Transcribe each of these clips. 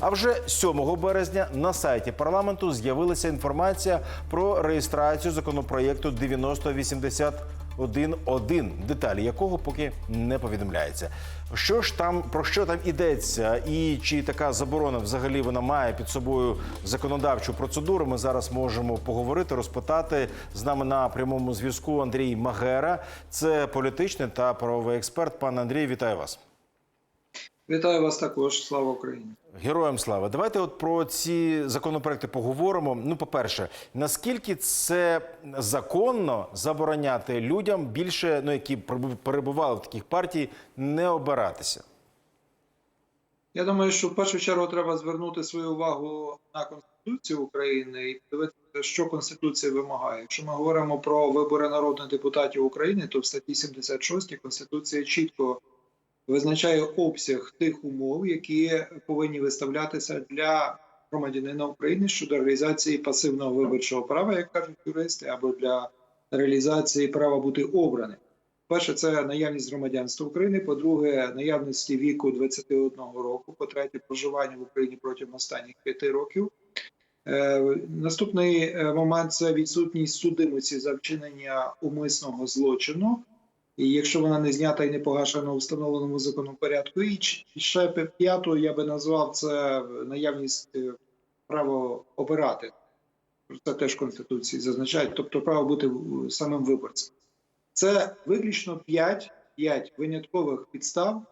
А вже 7 березня на сайті парламенту з'явилася інформація про реєстрацію законопроєкту 9081.1, деталі якого поки не повідомляється. Що ж там про що там ідеться, і чи така заборона взагалі вона має під собою законодавчу процедуру? Ми зараз можемо поговорити, розпитати з нами на прямому зв'язку Андрій Магера. Це політичний та правовий експерт. Пане Андрій, вітаю вас. Вітаю вас також. Слава Україні. Героям слава. Давайте от про ці законопроекти поговоримо. Ну, по-перше, наскільки це законно забороняти людям більше, ну які перебували в таких партій, не обиратися? Я думаю, що в першу чергу треба звернути свою увагу на Конституцію України і подивитися, що Конституція вимагає. Якщо ми говоримо про вибори народних депутатів України, то в статті 76 Конституція чітко визначає обсяг тих умов, які повинні виставлятися для громадянина України щодо реалізації пасивного виборчого права, як кажуть юристи, або для реалізації права бути обраним. Перше, це наявність громадянства України. По-друге, наявності віку 21 року. По-третє, проживання в Україні протягом останніх п'яти років. Е, наступний е, момент це відсутність судимості за вчинення умисного злочину. І якщо вона не знята і не погашена у встановленому законом порядку, і ще п'я- п'ятою я би назвав це наявність е, права обирати. Це теж в Конституції зазначають, тобто право бути е, самим виборцем. Це виключно 5, 5 виняткових підстав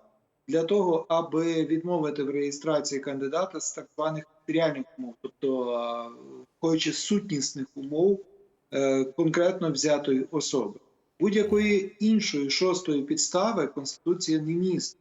для того, аби відмовити в реєстрації кандидата з так званих матеріальних умов, тобто а, входячи з сутнісних умов е, конкретно взятої особи. Будь-якої іншої шостої підстави Конституція не містить.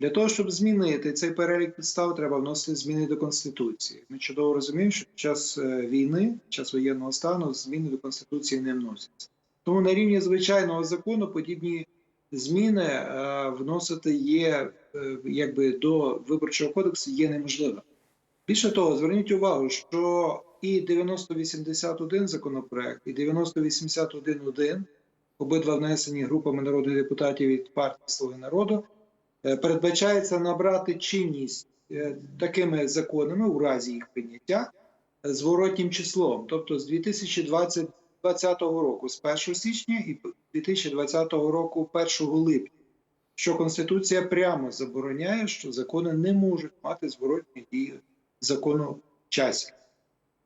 Для того, щоб змінити цей перелік підстав, треба вносити зміни до Конституції. Ми чудово розуміємо, що під час е, війни, під час воєнного стану, зміни до Конституції не вносяться. Тому на рівні звичайного закону подібні зміни е, вносити є е, якби до виборчого кодексу є неможливо. Більше того, зверніть увагу, що і 9081 законопроект, і 9081.1, обидва внесені групами народних депутатів від партії Слуги народу, е, передбачається набрати чинність е, такими законами у разі їх прийняття е, зворотнім числом, тобто з 2020 2020 року з 1 січня і 2020 року 1 липня, що Конституція прямо забороняє, що закони не можуть мати зворотні дії закону в часі.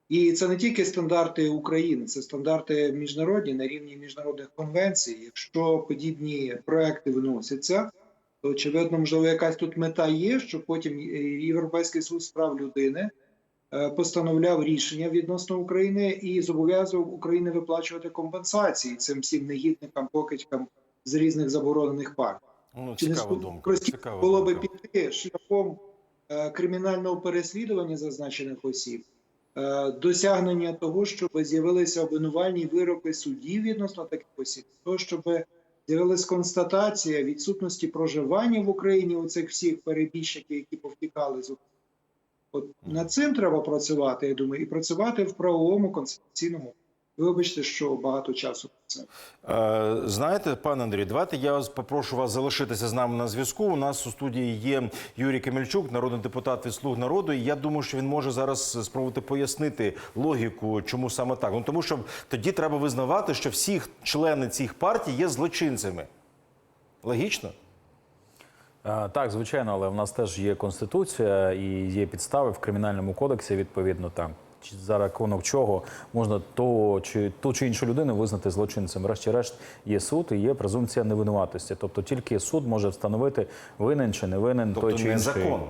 І це не тільки стандарти України, це стандарти міжнародні на рівні міжнародних конвенцій. Якщо подібні проекти вносяться, то очевидно, можливо, якась тут мета є, що потім Європейський суд з прав людини е, постановляв рішення відносно України і зобов'язував Україну виплачувати компенсації цим всім негідникам, покидькам з різних заборонених партій. Ну, Чи не думка. було би думка. піти шляхом е, кримінального переслідування зазначених осіб, досягнення того, щоб з'явилися обвинувальні вироки судів відносно таких осіб, то щоб з'явилася констатація відсутності проживання в Україні у цих всіх перебіжчиків, які повтікали з України. От над цим треба працювати, я думаю, і працювати в правовому конституційному. Вибачте, що багато часу це. Е, Знаєте, пане Андрій, давайте я попрошу вас залишитися з нами на зв'язку. У нас у студії є Юрій Камельчук, народний депутат від слуг народу. І я думаю, що він може зараз спробувати пояснити логіку, чому саме так. Ну тому що тоді треба визнавати, що всі члени цих партій є злочинцями. Логічно? Е, Так, звичайно, але в нас теж є конституція і є підстави в кримінальному кодексі. Відповідно, там за рахунок чого можна того чи ту чи іншу людину визнати злочинцем. Врешті-решт є суд і є презумпція невинуватості. Тобто тільки суд може встановити винен чи не винен Тобто той чи не інший. закон.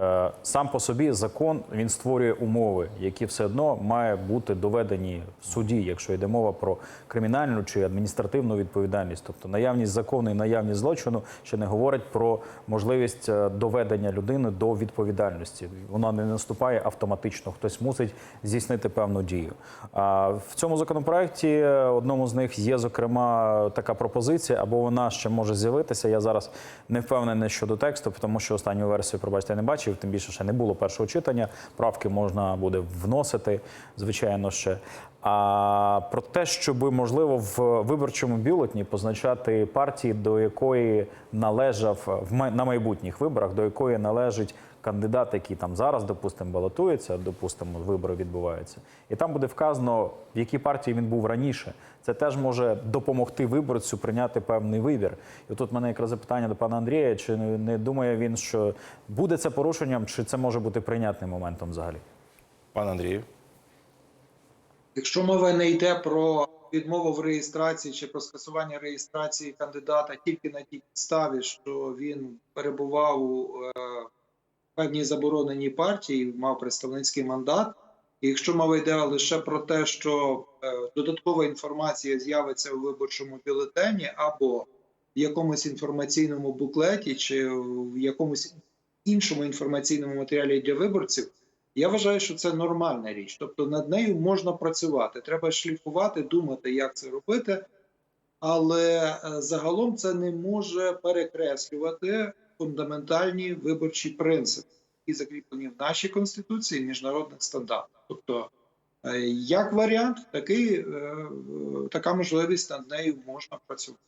Е, Сам по собі закон він створює умови, які все одно має бути доведені в суді, якщо йде мова про кримінальну чи адміністративну відповідальність. Тобто наявність закону і наявність злочину ще не говорить про можливість е, доведення людини до відповідальності. Вона не наступає автоматично. Хтось мусить здійснити певну дію. А в цьому законопроекті е, одному з них є зокрема така пропозиція, або вона ще може з'явитися. Я зараз не впевнений щодо тексту, тому що останню версію, пробачте, я не бачив. Тим більше ще не було першого читання. Правки можна буде вносити, звичайно ще. А про те, щоб можливо в виборчому бюлетні позначати партії, до якої належав в на майбутніх виборах, до якої належить кандидат, який там зараз, допустимо, балотується, допустимо, вибори відбуваються, і там буде вказано, в якій партії він був раніше. Це теж може допомогти виборцю прийняти певний вибір. І тут в мене якраз запитання до пана Андрія: чи не думає він, що буде це порушенням, чи це може бути прийнятним моментом взагалі? Пан Андрію. Якщо мова не йде про відмову в реєстрації чи про скасування реєстрації кандидата тільки на тій підставі, що він перебував у е, певній забороненій партії, мав представницький мандат. І якщо мова йде лише про те, що е, додаткова інформація з'явиться у виборчому бюлетені або в якомусь інформаційному буклеті, чи в якомусь іншому інформаційному матеріалі для виборців, я вважаю, що це нормальна річ. Тобто над нею можна працювати. Треба шліфувати, думати, як це робити. Але е, загалом це не може перекреслювати фундаментальні виборчі принципи, які закріплені в нашій конституції і міжнародних стандартах. Тобто, е, як варіант, такий, е, така можливість над нею можна працювати.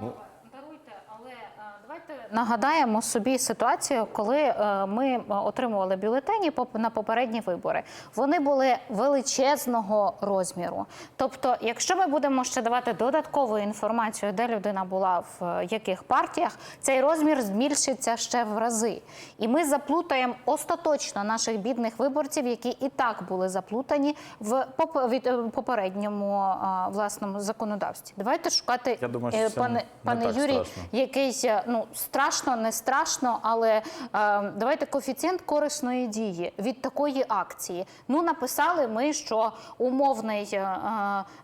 Ну, Даруйте, але е, давайте нагадаємо собі ситуацію, коли е, ми е, отримували бюлетені на попередні вибори. Вони були величезного розміру. Тобто, якщо ми будемо ще давати додаткову інформацію, де людина була в е, яких партіях, цей розмір збільшиться ще в рази. І ми заплутаємо остаточно наших бідних виборців, які і так були заплутані в поп- попередньому власному законодавстві. Давайте шукати Я думаю, що пане, пане Юрій, страшно. якийсь е, ну страшно, не страшно, але е, давайте коефіцієнт корисної дії від такої акції. Ну написали ми, що умовний е,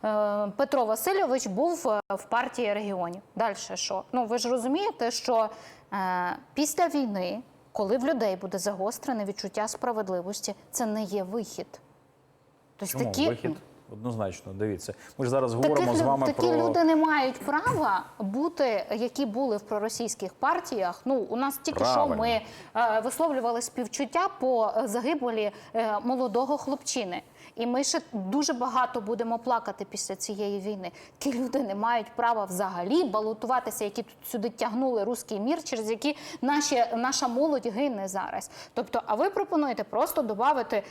е, Петро Васильович був е, в партії регіонів. Далі що? Ну ви ж розумієте, що е, після війни, коли в людей буде загострене відчуття справедливості, це не є вихід. Тобто такі вихід? Однозначно, дивіться. Ми ж зараз говоримо Таких, з вами такі про люди не мають права бути, які були в проросійських партіях. Ну у нас тільки що ми е, висловлювали співчуття по е, загибелі е, молодого хлопчини. І ми ще дуже багато будемо плакати після цієї війни. Ті люди не мають права взагалі балотуватися, які тут сюди тягнули руський мір, через які наші, наша молодь гине зараз. Тобто, а ви пропонуєте просто додати е,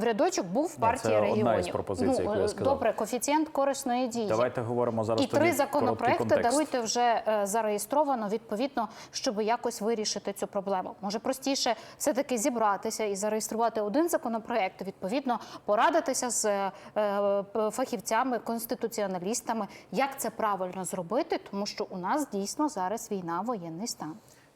в рядочок був в партії це одна із пропозицій, яку я е, сказав. Добре, коефіцієнт корисної дії. давайте говоримо зараз. І три законопроекти даруйте вже е, зареєстровано відповідно, щоб якось вирішити цю проблему. Може простіше все таки зібратися і зареєструвати один законопроект, відповідно порадитися з е, е, фахівцями, конституціоналістами, як це правильно зробити, тому що у нас дійсно зараз війна, воєнний стан.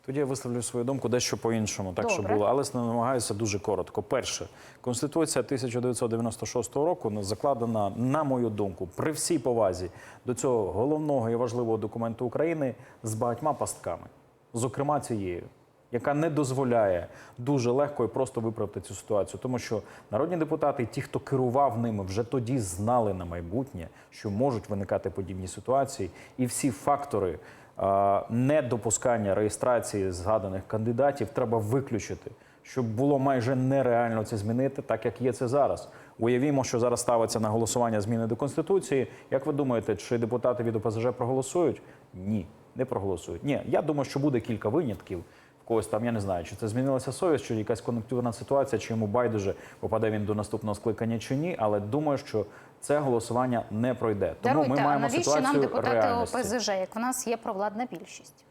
Тоді я висловлю свою думку дещо по-іншому, так Добре. було, але намагаюся дуже коротко. Перше, конституція 1996 року закладена, на мою думку, при всій повазі до цього головного і важливого документу України з багатьма пастками, зокрема цією. Яка не дозволяє дуже легко і просто виправити цю ситуацію, тому що народні депутати, ті, хто керував ними, вже тоді знали на майбутнє, що можуть виникати подібні ситуації, і всі фактори е, недопускання реєстрації згаданих кандидатів треба виключити, щоб було майже нереально це змінити, так як є це зараз. Уявімо, що зараз ставиться на голосування зміни до конституції. Як ви думаєте, чи депутати від ОПЗЖ проголосують? Ні, не проголосують. Ні, я думаю, що буде кілька винятків. Когось там я не знаю, чи це змінилася совість, чи якась кон'юнктурна ситуація, чи йому байдуже попаде він до наступного скликання чи ні. Але думаю, що це голосування не пройде. Тому Даруйте, ми а маємо навіщо нам депутати реальності. ОПЗЖ, як в нас є провладна більшість?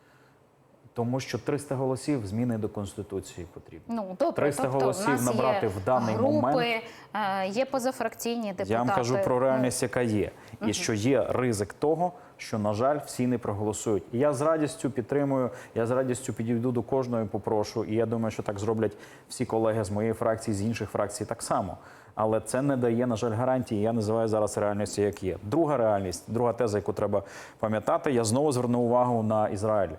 Тому що 300 голосів зміни до конституції потрібні. Ну добре, 300 тобто, голосів в нас набрати є в даний групи, момент. е, є позафракційні депутати. Я вам кажу про Ну, реальність, яка є, і що є ризик того, що на жаль всі не проголосують. І я з радістю підтримую. Я з радістю підійду до кожної, попрошу. І я думаю, що так зроблять всі колеги з моєї фракції, з інших фракцій так само. Але це не дає, на жаль, гарантії. Я називаю зараз реальністю, як є. Друга реальність, друга теза, яку треба пам'ятати. Я знову зверну увагу на Ізраїль.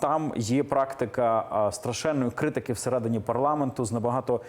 Там є практика страшенної критики всередині парламенту з набагато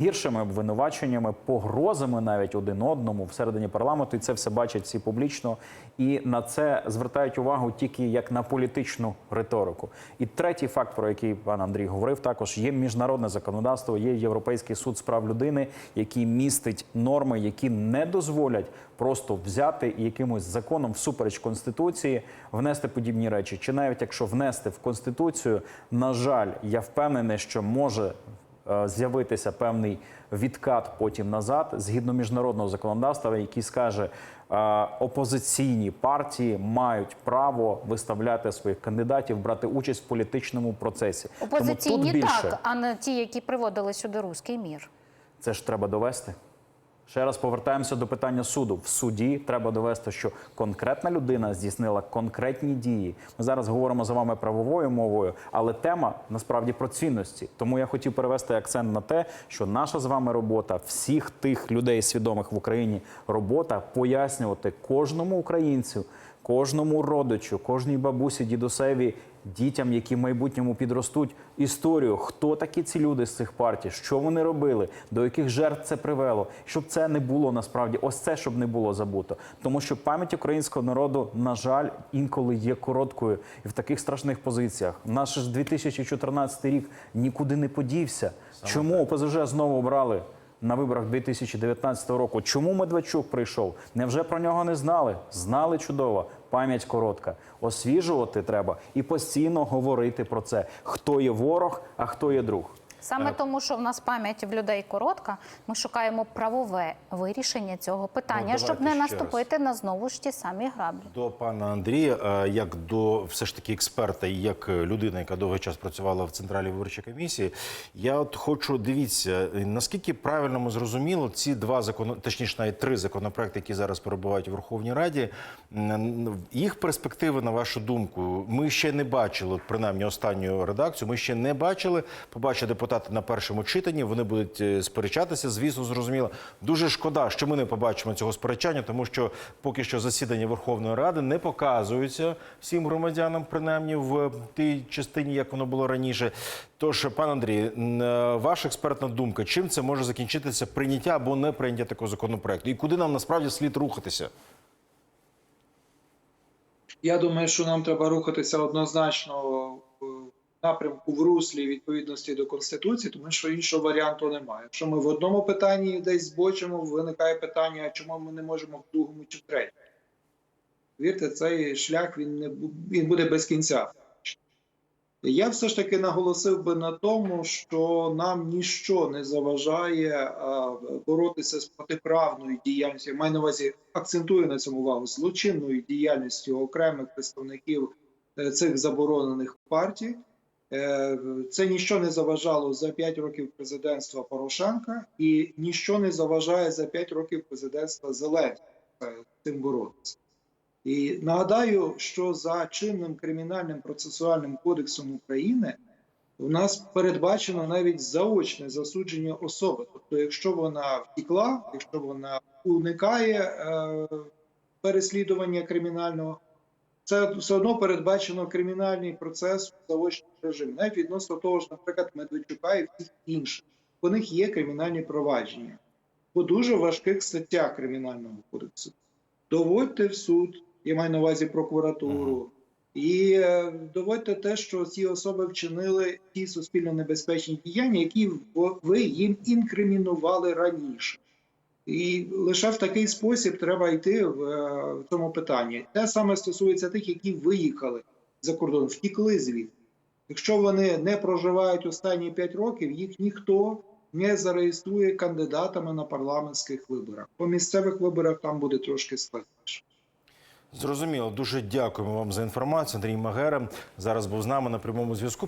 гіршими обвинуваченнями, погрозами навіть один одному всередині парламенту, і це все бачать всі публічно. І на це звертають увагу тільки як на політичну риторику. І третій факт, про який пан Андрій говорив, також є міжнародне законодавство, є Європейський суд з прав людини, який містить норми, які не дозволять просто взяти і якимось законом всупереч конституції внести подібні речі, чи навіть якщо внести. в конституцію. На жаль, я впевнений, що може е, з'явитися певний відкат потім назад згідно міжнародного законодавства, який скаже, е, опозиційні партії мають право виставляти своїх кандидатів, брати участь в політичному процесі. Тому Опозиційні тут більше так, а не ті, які приводили сюди руський мір. це ж треба довести. Ще раз повертаємося до питання суду. В суді треба довести, що конкретна людина здійснила конкретні дії. Ми зараз говоримо з вами правовою мовою, але тема насправді про цінності. Тому я хотів перевести акцент на те, що наша з вами робота, всіх тих людей свідомих в Україні, робота пояснювати кожному українцю, кожному родичу, кожній бабусі, дідусеві, дітям, які в майбутньому підростуть, історію, хто такі ці люди з цих партій, що вони робили, до яких жертв це привело, щоб це не було насправді, ось це щоб не було забуто. Тому що пам'ять українського народу, на жаль, інколи є короткою і в таких страшних позиціях. Наш ж 2014 рік нікуди не подівся. Чому ОПЗЖ знову обрали? На виборах 2019 року. Чому Медведчук прийшов? Невже про нього не знали? Знали чудово. Пам'ять коротка. Освіжувати треба і постійно говорити про це. Хто є ворог, а хто є друг. Саме тому, що в нас пам'ять в людей коротка, ми шукаємо правове вирішення цього питання, Ну, щоб не ще раз. наступити на знову ж ті самі граблі. До пана Андрія, е, як до все ж таки експерта і як людина, яка довгий час працювала в центральній виборчій комісії, я от хочу дивіться, наскільки правильно ми зрозуміло ці два закони, точніше навіть три законопроекти, які зараз перебувають у Верховній Раді, їх перспективи, на вашу думку, ми ще не бачили, принаймні останню редакцію. Ми ще не бачили. Побачили депутати на першому читанні. Вони будуть е, сперечатися. Звісно, зрозуміло. Дуже шкода, що ми не побачимо цього сперечання, тому що поки що засідання Верховної Ради не показуються всім громадянам, принаймні в тій частині, як воно було раніше. Тож, пан Андрій, е, ваша експертна думка, чим це може закінчитися прийняття або не прийняття такого законопроекту, і куди нам насправді слід рухатися? Я думаю, що нам треба рухатися однозначно напрямку в руслі відповідності до конституції, тому що іншого варіанту немає. Якщо ми в одному питанні десь збочимо, виникає питання, чому ми не можемо в другому чи в третьому. Вірте, цей шлях він не він буде без кінця. Я все ж таки наголосив би на тому, що нам ніщо не заважає а, боротися з протиправною діяльністю. Я маю на увазі акцентую на цьому увагу злочинною діяльністю окремих представників е, цих заборонених партій. Е, Це ніщо не заважало за 5 років президентства Порошенка, і ніщо не заважає за 5 років президентства Зеленського е, цим боротися. І нагадаю, що за чинним кримінальним процесуальним кодексом України у нас передбачено навіть заочне засудження особи. Тобто, якщо вона втікла, якщо вона уникає е, переслідування кримінального, це все одно передбачено кримінальний процес в заочному режимі, навіть відносно того ж, наприклад, Медведчука і всіх інших. У них є кримінальні провадження по дуже важких статтях кримінального кодексу. Доводьте в суд, я маю на увазі прокуратуру, і е, доводьте те, що ці особи вчинили ті суспільно небезпечні діяння, які ви їм інкримінували раніше. І лише в такий спосіб треба йти в, е, в цьому питанні. Те саме стосується тих, які виїхали за кордон, втікли звідти. Якщо вони не проживають останні 5 років, їх ніхто не зареєструє кандидатами на парламентських виборах. По місцевих виборах там буде трошки складніше. Зрозуміло, дуже дякуємо вам за інформацію. Андрій Магера зараз був з нами на прямому зв'язку.